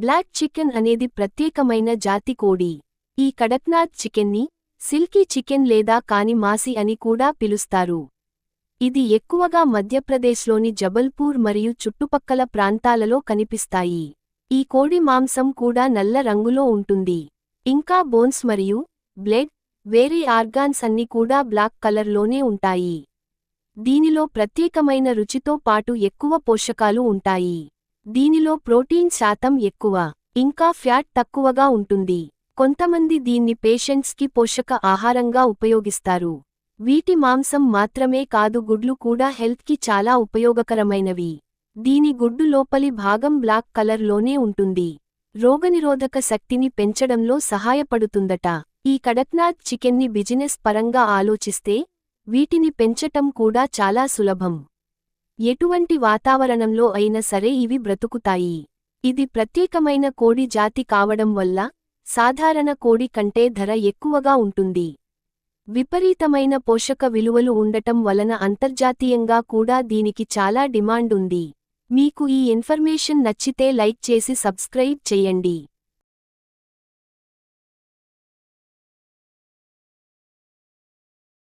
Black chicken అనేది ప్రత్యేకమైన జాతి కోడి. ఈ కడక్నాథ్ చికెన్ని సిల్కీ చికెన్ లేదా కాని మాసి అని కూడా పిలుస్తారు. ఇది ఎక్కువగా మధ్యప్రదేశ్లోని జబల్పూర్ మరియు చుట్టుపక్కల ప్రాంతాలలో కనిపిస్తాయి. ఈ కోడి మాంసం కూడా నల్ల రంగులో ఉంటుంది. ఇంకా బోన్స్ మరియు బ్లడ్ వేరే ఆర్గాన్స్ అన్ని కూడా బ్లాక్ కలర్లోనే ఉంటాయి. దీనిలో ప్రత్యేకమైన రుచితో పాటు ఎక్కువ పోషకాలు ఉంటాయి. దీనిలో ప్రోటీన్ శాతం ఎక్కువ ఇంకా ఫ్యాట్ తక్కువగా ఉంటుంది. కొంతమంది దీన్ని పేషెంట్స్కి పోషక ఆహారంగా ఉపయోగిస్తారు. వీటి మాంసం మాత్రమే కాదు గుడ్లు కూడా హెల్త్కి చాలా ఉపయోగకరమైనవి. దీని గుడ్డు లోపలి భాగం బ్లాక్ కలర్లోనే ఉంటుంది. రోగనిరోధక శక్తిని పెంచడంలో సహాయపడుతుందట. ఈ కడక్నాథ్ చికెన్ని బిజినెస్ పరంగా ఆలోచిస్తే వీటిని పెంచటం కూడా చాలా సులభం. ఎటువంటి వాతావరణంలో అయినా సరే ఇవి బ్రతుకుతాయి. ఇది ప్రత్యేకమైన కోడి జాతి కావడం వల్ల సాధారణ కోడి కంటే ధర ఎక్కువగా ఉంటుంది. విపరీతమైన పోషక విలువలు ఉండటం వలన అంతర్జాతీయంగా కూడా దీనికి చాలా డిమాండ్ ఉంది. మీకు ఈ ఇన్ఫర్మేషన్ నచ్చితే లైక్ చేసి సబ్స్క్రైబ్ చేయండి.